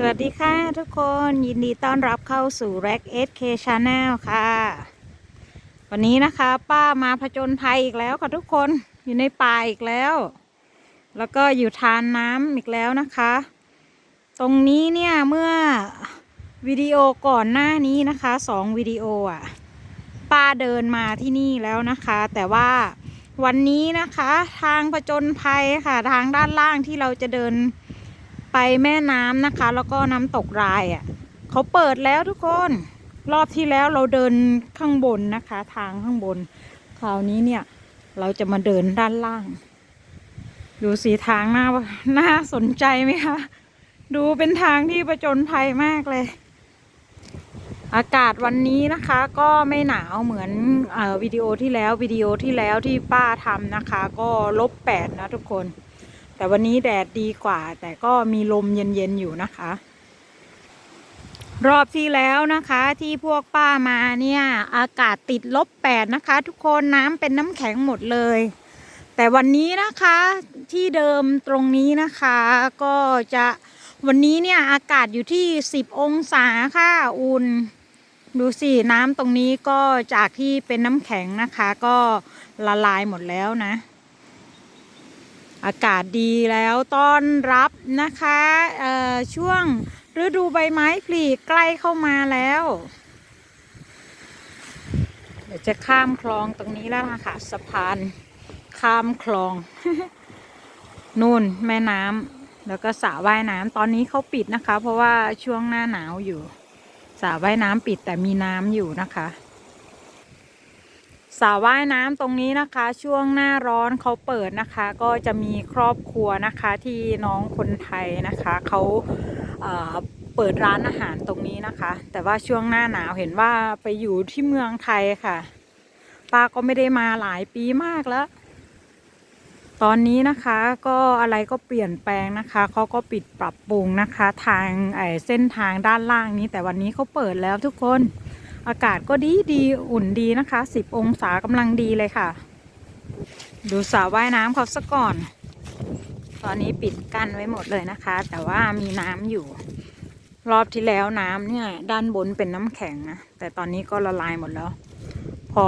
สวัสดีค่ะทุกคนยินดีต้อนรับเข้าสู่ Rack SK Channel ค่ะ วันนี้นะคะ ป้ามาผจญภัยอีกแล้วค่ะทุกคนอยู่ในป่าอีกแล้ว แล้วก็อยู่ทานน้ำอีกแล้วนะคะ ตรงนี้เนี่ยเมื่อวิดีโอก่อนหน้านี้นะคะสองวิดีโออะ ป้าเดินมาที่นี่แล้วนะคะ แต่ว่าวันนี้นะคะ ทางผจญภัยค่ะ ทางด้านล่างที่เราจะเดิน ไปแม่น้ำนะคะ แล้วก็น้ำตกรายอะ่ะเขาเปิดแล้วทุกคนรอบที่แล้วเราเดินข้างบนนะคะ ทางข้างบน คราวนี้เนี่ย เราจะมาเดินด้านล่าง ดูสีทางหน่าน่าสนใจไหมคะ ดูเป็นทางที่ประจนภัยมากเลย อากาศวันนี้นะคะ ก็ไม่หนาวเหมือนเออวิดีโอที่แล้ววิดีโอที่แล้วที่ป้าทำนะคะ ก็ลบแปดนะทุกคน แต่วันนี้แดดดีกว่า แต่ก็มีลมเย็นๆอยู่นะคะ รอบที่แล้วนะคะที่พวกป้ามาเนี่ย อากาศติดลบแปดนะคะ ทุกคนน้ำเป็นน้ำแข็งหมดเลย แต่วันนี้นะคะที่เดิมตรงนี้นะคะ ก็จะวันนี้เนี่ยอากาศอยู่ที่สิบองศาค่ะอุ่นดูสิน้ำตรงนี้ก็จากที่เป็นน้ำแข็งนะคะ ก็ละลายหมดแล้วนะ อากาศดีแล้วต้อนรับนะคะช่วงฤดูใบไม้ผลิใกล้เข้ามาแล้ว เดี๋ยวจะข้ามคลองตรงนี้แล้วนะคะสะพานข้ามคลอง นู่นแม่น้ำแล้วก็สระว่ายน้ำตอนนี้เขาปิดนะคะ เพราะว่าช่วงหน้าหนาวอยู่สระว่ายน้ำปิดแต่มีน้ำอยู่นะคะ สระว่ายน้ำตรงนี้นะคะ ช่วงหน้าร้อนเขาเปิดนะคะ ก็จะมีครอบครัวนะคะที่น้องคนไทยนะคะเขาเเปิดร้านอาหารตรงนี้นะคะ แต่ว่าช่วงหน้าหนาวเห็นว่าไปอยู่ที่เมืองไทยค่ะป้าก็ไม่ได้มาหลายปีมากแล้ว ตอนนี้นะคะก็อะไรก็เปลี่ยนแปลงนะคะเขาก็ปิดปรับปรุงนะคะ ทางเส้นทางด้านล่างนี้ แต่วันนี้เขาเปิดแล้วทุกคน อากาศก็ดีดีอุ่นดีนะคะ 10 องศากำลังดีเลยค่ะ ดูสระว่ายน้ำเขาซะก่อน ตอนนี้ปิดกั้นไว้หมดเลยนะคะ แต่ว่ามีน้ำอยู่ รอบที่แล้วน้ำเนี่ย ด้านบนเป็นน้ำแข็งนะแต่ตอนนี้ก็ละลายหมดแล้ว พอ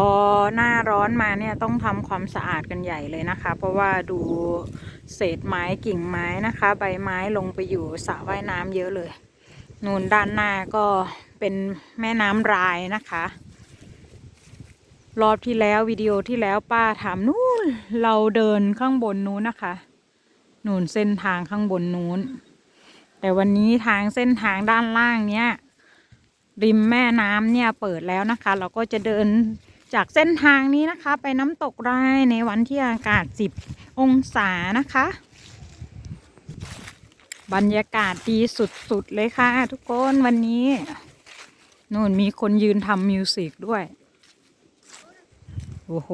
หน้าร้อนมาเนี่ยต้องทำความสะอาดกันใหญ่เลยนะคะ เพราะว่าดูเศษไม้กิ่งไม้นะคะ ใบไม้ลงไปอยู่สระว่ายน้ำเยอะเลยนูนด้านหน้าก็ เป็นแม่น้ำรายนะคะ รอบที่แล้ววิดีโอที่แล้วป้าถามนู่นเราเดินข้างบนนู้นนะคะนูนเส้นทางข้างบนนู้น แต่วันนี้ทางเส้นทางด้านล่างเนี้ยริมแม่น้ำเนี่ยเปิดแล้วนะคะ เราก็จะเดินจากเส้นทางนี้นะคะ ไปน้ำตกรายในวันที่อากาศ 10 องศานะคะ บรรยากาศดีสุด ๆ เลยค่ะ ทุกคนวันนี้ นู่นมีคนยืนทำมิวสิกด้วย โอ้โห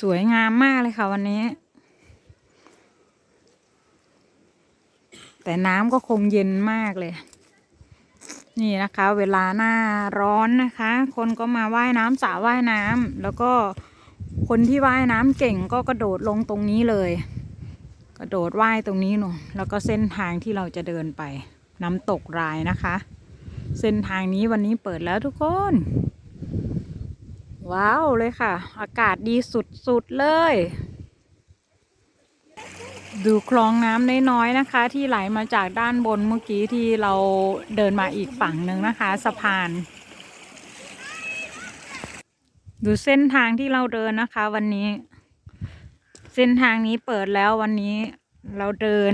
สวยงามมากเลยค่ะวันนี้ แต่น้ำก็คงเย็นมากเลย นี่นะคะ เวลาหน้าร้อนนะคะ คนก็มาว่ายน้ำสระว่ายน้ำแล้วก็คนที่ว่ายน้ำเก่งก็กระโดดลงตรงนี้เลย กระโดดว่ายตรงนี้หนูแล้วก็เส้นทางที่เราจะเดินไปน้ำตกรายนะคะ เส้นทางนี้วันนี้เปิดแล้วทุกคน ว้าวเลยค่ะ อากาศดีสุดๆเลย ดูคลองน้ำน้อยๆนะคะ ที่ไหลมาจากด้านบนเมื่อกี้ที่เราเดินมาอีกฝั่งหนึ่งนะคะ สะพาน ดูเส้นทางที่เราเดินนะคะ วันนี้ เส้นทางนี้เปิดแล้ววันนี้เราเดิน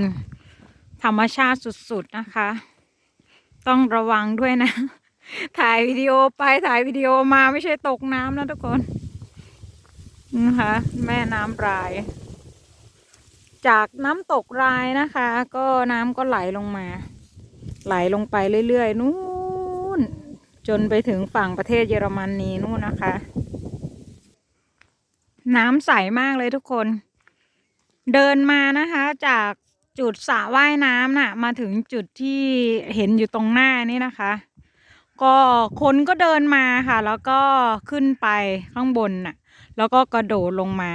ธรรมชาติสุดๆนะคะ ต้องระวังด้วยนะ ถ่ายวิดีโอไปถ่ายวิดีโอมาไม่ใช่ตกน้ำนะทุกคนนะคะ แม่น้ำราย จากน้ำตกรายนะคะ ก็น้ำก็ไหลลงมา ไหลลงไปเรื่อยๆ นู่น จนไปถึงฝั่งประเทศเยอรมนีนู่นนะคะ น้ำใสมากเลยทุกคน เดินมานะคะจาก จุดสระว่ายน้ำน่ะ มาถึงจุดที่เห็นอยู่ตรงหน้านี่นะคะ ก็คนก็เดินมาค่ะ แล้วก็ขึ้นไปข้างบนน่ะ แล้วก็กระโดดลงมา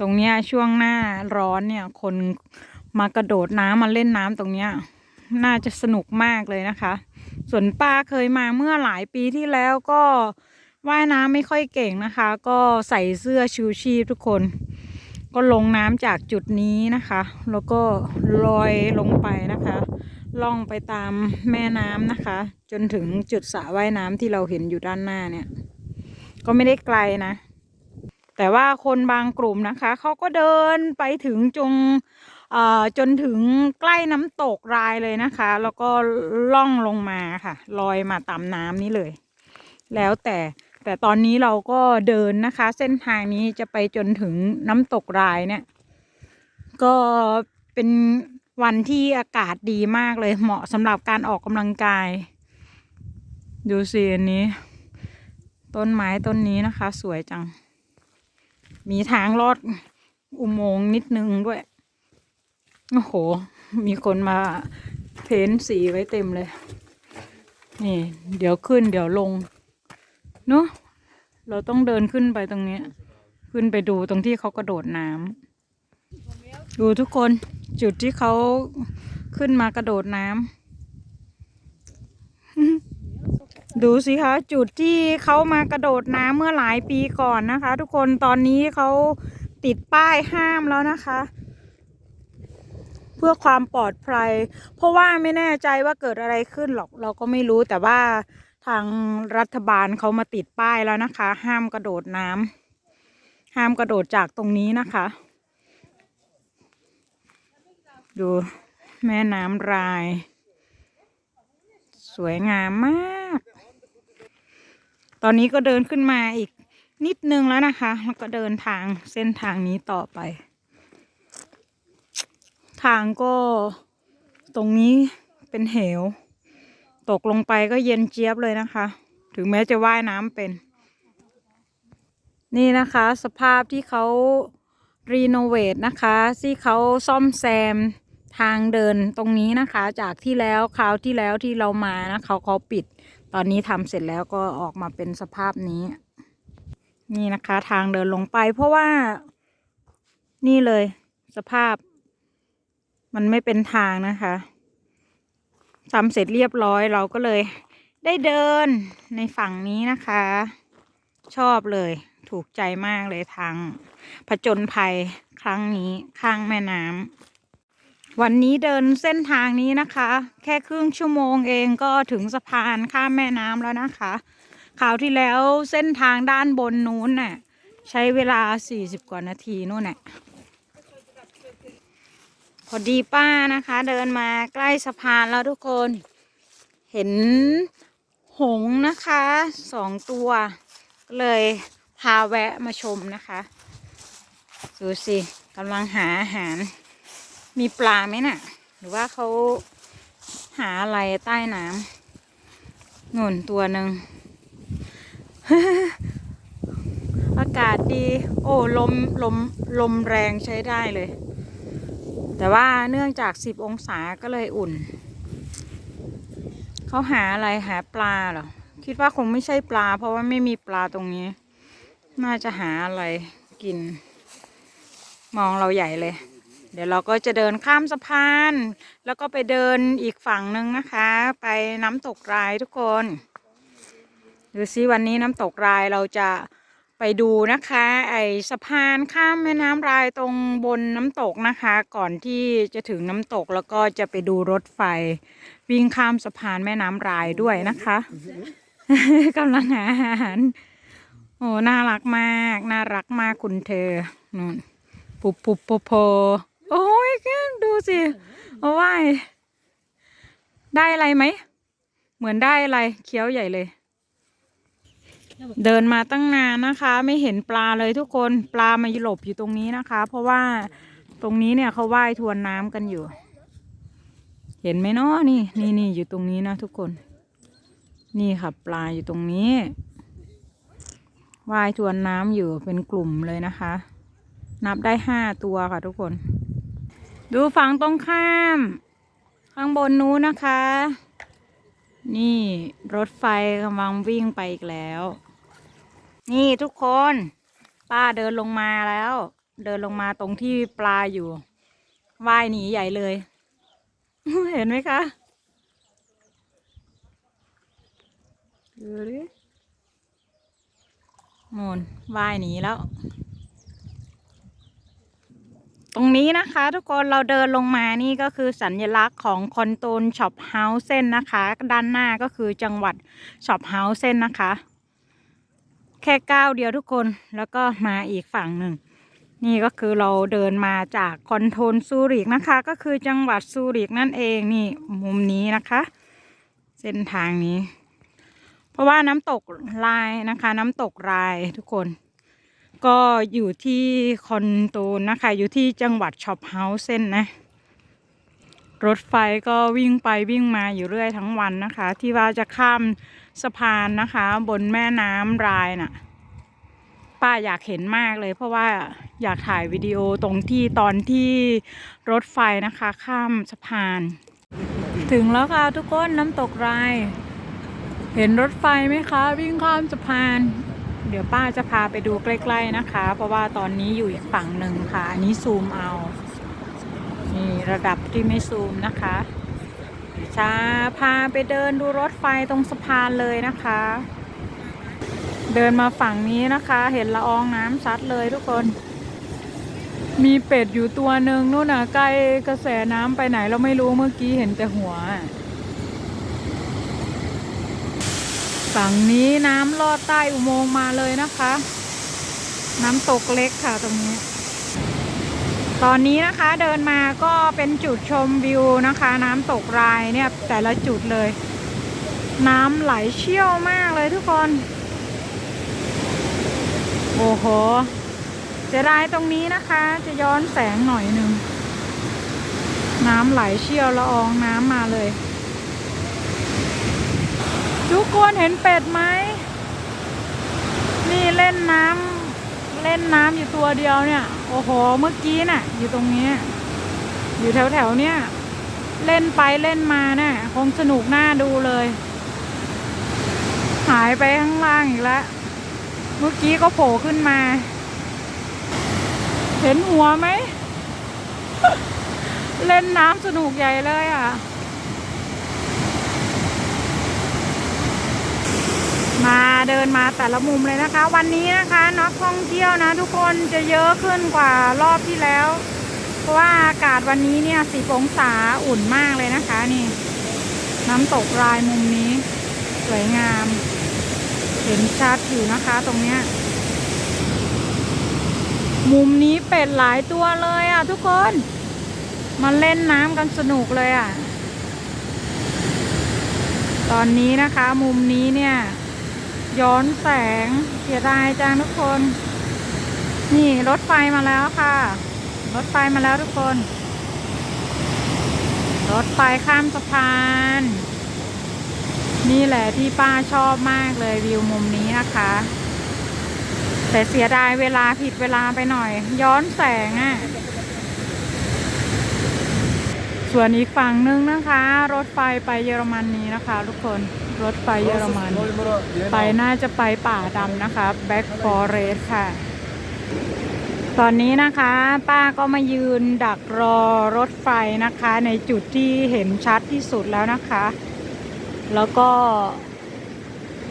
ตรงเนี้ยช่วงหน้าร้อนเนี่ย คนมากระโดดน้ำมาเล่นน้ำตรงเนี้ย น่าจะสนุกมากเลยนะคะ ส่วนป้าเคยมาเมื่อหลายปีที่แล้วก็ว่ายน้ำไม่ค่อยเก่งนะคะ ก็ใส่เสื้อชูชีพทุกคน ก็ลงน้ำจากจุดนี้นะคะ แล้วก็ลอยลงไปนะคะ ล่องไปตามแม่น้ำนะคะ จนถึงจุดสระว่ายน้ำที่เราเห็นอยู่ด้านหน้าเนี่ย ก็ไม่ได้ไกลนะ แต่ว่าคนบางกลุ่มนะคะเขาก็เดินไปถึงจงอ่อจนถึงใกล้น้ำตกรายเลยนะคะ แล้วก็ล่องลงมาค่ะ ลอยมาตามน้ำนี้เลย แล้วแต่ แต่ตอนนี้เราก็เดินนะคะ เส้นทางนี้จะไปจนถึงน้ำตกรายเนี่ย ก็เป็นวันที่อากาศดีมากเลยเหมาะสำหรับการออกกำลังกาย ดูสิอันนี้ ต้นไม้ต้นนี้นะคะ สวยจัง มีทางลอดอุโมงค์นิดนึงด้วย โอ้โห มีคนมาเพ้นสีไว้เต็มเลย นี่ เดี๋ยวขึ้นเดี๋ยวลง เนอะเราต้องเดินขึ้นไปตรงนี้ ขึ้นไปดูตรงที่เขากระโดดน้ำดูทุกคนจุดที่เขาขึ้นมากระโดดน้ำดูสิคะจุดที่เขามากระโดดน้ำเมื่อหลายปีก่อนนะคะ ทุกคนตอนนี้เขาติดป้ายห้ามแล้วนะคะ เพื่อความปลอดภัย เพราะว่าไม่แน่ใจว่าเกิดอะไรขึ้นหรอกเราก็ไม่รู้แต่ว่า ทางรัฐบาลเขามาติดป้ายแล้วนะคะ ห้ามกระโดดน้ำห้ามกระโดดจากตรงนี้นะคะ ดูแม่น้ำราย สวยงามมาก ตอนนี้ก็เดินขึ้นมาอีกนิดนึงแล้วนะคะ แล้วก็เดินทางเส้นทางนี้ต่อไป ทางก็ตรงนี้เป็นเหว ตกลงไปก็เย็นเจี๊ยบเลยนะคะ ถึงแม้จะว่ายน้ำเป็น นี่นะคะ สภาพที่เขารีโนเวทนะคะ ที่เขาซ่อมแซมทางเดินตรงนี้นะคะ จากที่แล้วคราวที่แล้วที่เรามานะเขาเขาปิด ตอนนี้ทำเสร็จแล้วก็ออกมาเป็นสภาพนี้ นี่นะคะทางเดินลงไป เพราะว่า นี่เลย สภาพ มันไม่เป็นทางนะคะ ทำเสร็จเรียบร้อยเราก็เลยได้เดินในฝั่งนี้นะคะ ชอบเลยถูกใจมากเลยทางผจญภัยครั้งนี้ข้างแม่น้ำวันนี้เดินเส้นทางนี้นะคะ แค่ครึ่งชั่วโมงเองก็ถึงสะพานข้ามแม่น้ำแล้วนะคะคราวที่แล้วเส้นทางด้านบนนู้นน่ะใช้เวลา 40 กว่านาทีนู่นน่ะ พอดีป้านะคะ เดินมาใกล้สะพานแล้วทุกคน เห็นหงนะคะสองตัวก็เลยพาแวะมาชมนะคะดูสิกำลังหาอาหาร มีปลาไหมน่ะ หรือว่าเขาหาอะไรใต้น้ำนุ่นตัวหนึ่งอากาศดี โอ้ลมลมลมแรงใช้ได้เลย แต่ว่าเนื่องจากสิบองศาก็เลยอุ่น เขาหาอะไรหาปลาเหรอ คิดว่าคงไม่ใช่ปลา เพราะว่าไม่มีปลาตรงนี้ น่าจะหาอะไรกิน มองเราใหญ่เลย เดี๋ยวเราก็จะเดินข้ามสะพาน แล้วก็ไปเดินอีกฝั่งหนึ่งนะคะ ไปน้ำตกรายทุกคน ดูซิวันนี้น้ำตกรายเราจะ ไปดูนะคะ ไอสะพานข้ามแม่น้ำรายตรงบนน้ำตกนะคะ ก่อนที่จะถึงน้ำตกแล้วก็จะไปดูรถไฟ วิ่งข้ามสะพานแม่น้ำรายด้วยนะคะกำลังหาอาหารโอ้น่ารักมาก น่ารักมากคุณเธอนู่นปุบปุบโปโพโอ้ยแกดูสิเอาว่ายได้อะไรไหม เหมือนได้อะไรเคี้ยวใหญ่เลย เดินมาตั้งนานนะคะ ไม่เห็นปลาเลยทุกคนปลามาหลบอยู่ตรงนี้นะคะ เพราะว่าตรงนี้เนี่ยเขาว่ายทวนน้ำกันอยู่ เห็นไหมเนาะนี่นี่นี่อยู่ตรงนี้นะทุกคน นี่ค่ะปลาอยู่ตรงนี้ว่ายทวนน้ำอยู่เป็นกลุ่มเลยนะคะ นับได้ห้าตัวค่ะทุกคน ดูฝั่งตรงข้าม ข้างบนนู้นนะคะนี่รถไฟกำลังวิ่งไปอีกแล้ว นี่ทุกคน ป้าเดินลงมาแล้ว เดินลงมาตรงที่ปลาอยู่ว่ายหนีใหญ่เลย เห็นไหมคะดูดิมูนว่ายหนีแล้ว ตรงนี้นะคะทุกคนเราเดินลงมานี่ก็คือสัญญลักษณ์ของคอนโทนช็อปเฮาส์เซนนะคะ ด้านหน้าก็คือจังหวัดช็อปเฮาส์เซนนะคะ แค่ก้าวเดียวทุกคนแล้วก็มาอีกฝั่งหนึ่ง นี่ก็คือเราเดินมาจากคอนโทนซูริกนะคะ ก็คือจังหวัดซูริกนั่นเองนี่มุมนี้นะคะ เส้นทางนี้ เพราะว่าน้ำตกลายนะคะ น้ำตกรายทุกคน ก็อยู่ที่คอนโตนนะคะ อยู่ที่จังหวัดช็อปเฮาส์เส้นนะรถไฟก็วิ่งไปวิ่งมาอยู่เรื่อยทั้งวันนะคะ ที่ว่าจะข้าม สะพานนะคะ บนแม่น้ำรายน่ะ ป้าอยากเห็นมากเลย เพราะว่าอยากถ่ายวิดีโอตรงที่ตอนที่รถไฟนะคะ ข้ามสะพาน ถึงแล้วค่ะทุกคนน้ำตกราย เห็นรถไฟไหมคะ วิ่งข้ามสะพาน เดี๋ยวป้าจะพาไปดูใกล้ๆนะคะ เพราะว่าตอนนี้อยู่อีกฝั่งหนึ่งค่ะ อันนี้ซูมเอา นี่ระดับที่ไม่ซูมนะคะ ชาพาไปเดินดูรถไฟตรงสะพานเลยนะคะ เดินมาฝั่งนี้นะคะ เห็นละอองน้ำชัดเลยทุกคน มีเป็ดอยู่ตัวหนึ่งนู่นน่ะใกล้กระแสน้ำไปไหนเราไม่รู้เมื่อกี้เห็นแต่หัว ฝั่งนี้น้ำลอดใต้อุโมงค์มาเลยนะคะ น้ำตกเล็กค่ะตรงนี้ ตอนนี้นะคะเดินมาก็เป็นจุดชมวิวนะคะ น้ำตกรายเนี่ยแต่ละจุดเลย น้ำไหลเชี่ยวมากเลยทุกคน โอ้โหจะได้ตรงนี้นะคะ จะย้อนแสงหน่อยหนึ่งน้ำไหลเชี่ยวละอองน้ำมาเลย ทุกคนเห็นเป็ดไหมนี่เล่นน้ำ เล่นน้ำอยู่ตัวเดียวเนี่ย โอ้โห เมื่อกี้น่ะ อยู่ตรงนี้ อยู่แถวแถวๆเนี่ย เล่นไปเล่นมาน่ะ คงสนุกน่าดูเลย หายไปข้างล่างอีกแล้วเมื่อกี้ก็โผล่ขึ้นมา เห็นหัวไหม เล่นน้ำสนุกใหญ่เลยอะ มาเดินมาแต่ละมุมเลยนะคะ วันนี้นะคะนักท่องเที่ยวนะ ทุกคนจะเยอะขึ้นกว่ารอบที่แล้ว เพราะว่าอากาศวันนี้เนี่ยสิบองศาอุ่นมากเลยนะคะนี่ น้ำตกรายมุมนี้ สวยงาม เห็นชัดอยู่นะคะตรงเนี้ยมุมนี้เป็ดหลายตัวเลยอะทุกคนมาเล่นน้ำกันสนุกเลยอะ ตอนนี้นะคะมุมนี้เนี่ย ย้อนแสงเสียดายจังทุกคน นี่รถไฟมาแล้วค่ะ รถไฟมาแล้วทุกคน รถไฟข้ามสะพาน นี่แหละที่ป้าชอบมากเลยวิวมุมนี้นะคะ แต่เสียดายเวลาผิดเวลาไปหน่อย ย้อนแสงอะ่ะส่วนอีกฝั่งนึงนะคะ รถไฟไปเยอรมันนี้นะคะ ทุกคน รถไฟเยอรมัน ไปน่าจะไปป่าดำนะคะ Back Forest ค่ะ ตอนนี้นะคะ ป้าก็มายืนดักรอรถไฟนะคะ ในจุดที่เห็นชัดที่สุดแล้วนะคะ แล้วก็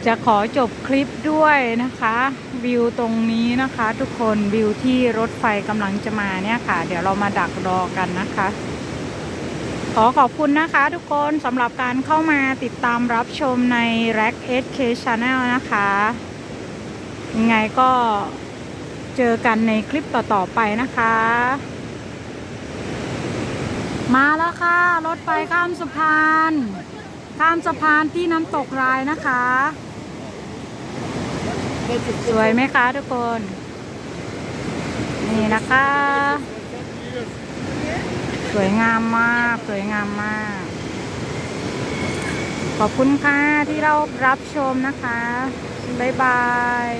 จะขอจบคลิปด้วยนะคะ วิวตรงนี้นะคะ ทุกคนวิวที่รถไฟกำลังจะมาเนี่ยค่ะ เดี๋ยวเรามาดักรอกันนะคะ ขอขอบคุณนะคะทุกคนสำหรับการเข้ามาติดตามรับชมใน Rack SK Channel นะคะ ยังไงก็เจอกันในคลิปต่อ ๆ ไปนะคะ มาแล้วค่ะ รถไฟข้ามสะพาน ข้ามสะพานที่น้ำตกรายนะคะ สวยไหมคะทุกคน นี่นะคะ สวยงามมาก สวยงามมาก ขอบคุณค่ะที่เรารับชมนะคะ บ๊ายบาย